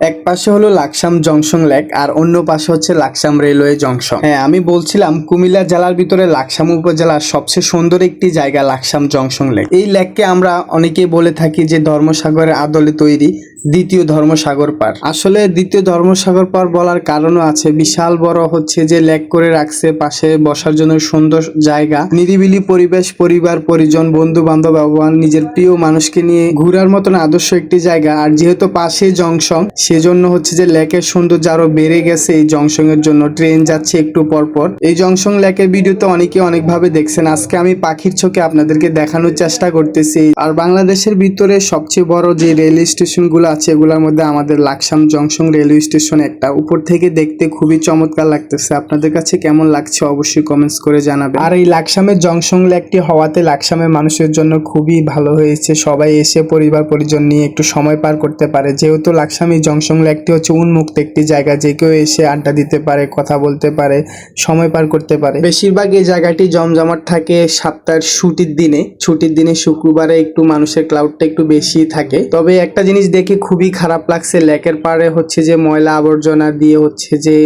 এক পাশে হলো লাকসাম জংশন লেক আর অন্য পাশে হচ্ছে লাকসাম রেলওয়ে জংশন। হ্যাঁ আমি বলছিলাম কুমিল্লা জেলার ভিতরে লাকসাম উপজেলার সবচেয়ে সুন্দর একটি জায়গা লাকসাম জংশন লেক। এই লেককে আমরা অনেকেই বলে থাকি যে ধর্মসাগরের আদলে তৈরি দ্বিতীয় ধর্মসাগর পার। আসলে দ্বিতীয় ধর্মসাগর পার বলার কারণও আছে। বিশাল বড় হচ্ছে যে লেক করে রাখছে, পাশে বসার জন্য সুন্দর জায়গা। নিরিবিলি পরিবেশ, পরিবার, পরিজন বন্ধু বান্ধব এবং নিজের প্রিয় মানুষকে নিয়ে ঘোরার মতন আদর্শ একটি জায়গা। আর যেহেতু পাশে জংশন সেজন্য হচ্ছে যে লেকের সৌন্দর্য আরও বেড়ে গেছে এই জংশন এর জন্য। ট্রেন যাচ্ছে একটু পর পর এই জংশন লেকের ভিডিও তো অনেকে অনেকভাবে দেখছেন। আজকে আমি পাখির চোখে আপনাদেরকে দেখানোর চেষ্টা করতেছি। আর বাংলাদেশের ভিতরে সবচেয়ে বড় যে রেল স্টেশনগুলো আছে, এগুলোর মধ্যে আমাদের লাকসাম জংশন রেলওয়ে স্টেশন একটা। উপর থেকে দেখতে খুবই চমৎকার লাগতেছে। আপনাদের কাছে কেমন লাগছে অবশ্যই কমেন্টস করে জানাবেন। আর এই লাকসামের জংশন লেকটি হওয়াতে লাকসামের মানুষের জন্য খুবই ভালো হয়েছে। সবাই এসে পরিবার পরিজন নিয়ে একটু সময় পার করতে পারে। যেহেতু লাকসাম এই জংশন লেকটি হচ্ছে উন্মুক্ত একটি জায়গা, যে কেউ এসে আড্ডা দিতে পারে, কথা বলতে পারে, সময় পার করতে পারে। বেশিরভাগ এই জায়গাটি জমজমাট থাকে সাতটার ছুটির দিনে। ছুটির দিনে শুক্রবারে একটু মানুষের ক্লাউডটা একটু বেশি থাকে। তবে একটা জিনিস দেখে খুবই খারাপ লাগছে, লেকের পাড়ে হচ্ছে যে ময়লা আবর্জনা দিয়ে হচ্ছে যে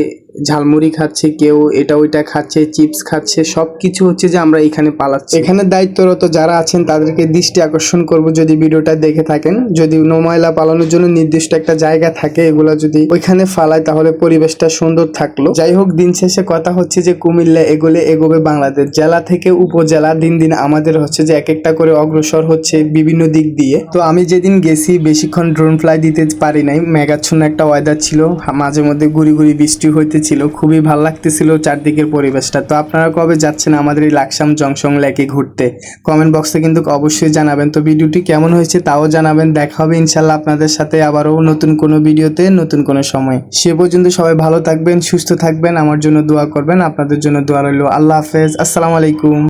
ঝালমুড়ি খাচ্ছে কেউ, এটা ওইটা খাচ্ছে, চিপস খাচ্ছে সব কিছু হচ্ছে যে আমরা এখানে পালাচ্ছি। এখানে দায়িত্বরত যারা আছেন, তাদেরকে দৃষ্টি আকর্ষণ করব যদি ভিডিওটা দেখে থাকেন। যদি নো ময়লা পালানোর জন্য নির্দিষ্ট একটা জায়গা থাকে, এগুলো যদি ওইখানে ফালায়, তাহলে পরিবেশটা সুন্দর থাকল। যাই হোক, দিন শেষে কথা হচ্ছে যে কুমিল্লা এগোলে এগোবে বাংলাদেশ। জেলা থেকে উপজেলা, দিন দিন আমাদের হচ্ছে যে এক একটা করে অগ্রসর হচ্ছে বিভিন্ন দিক দিয়ে। তো আমি যেদিন গেছি, বেশিক্ষণ ড্রোন ফ্লাই দিতে পারি নাই। মেঘাচ্ছন্ন একটা ওয়েদার ছিল। মাঝে মধ্যে গুড়ি গুড়ি বৃষ্টি হইতেছিল খুবই ভালো লাগতেছিল চারদিকের পরিবেশটা। তো আপনারা কবে যাচ্ছেন আমাদের এই লাকসাম জংশন লেকে ঘুরতে? কমেন্ট বক্সে কিন্তু অবশ্যই জানাবেন। তো ভিডিওটি কেমন হয়েছে তাও জানাবেন। দেখা হবে ইনশাল্লাহ আপনাদের সাথে আবারও নতুন কোনো ভিডিওতে, নতুন কোনো সময়। সে পর্যন্ত সবাই ভালো থাকবেন, সুস্থ থাকবেন, আমার জন্য দোয়া করবেন। আপনাদের জন্য দোয়া রইল। আল্লাহ হাফেজ। আসসালামু আলাইকুম।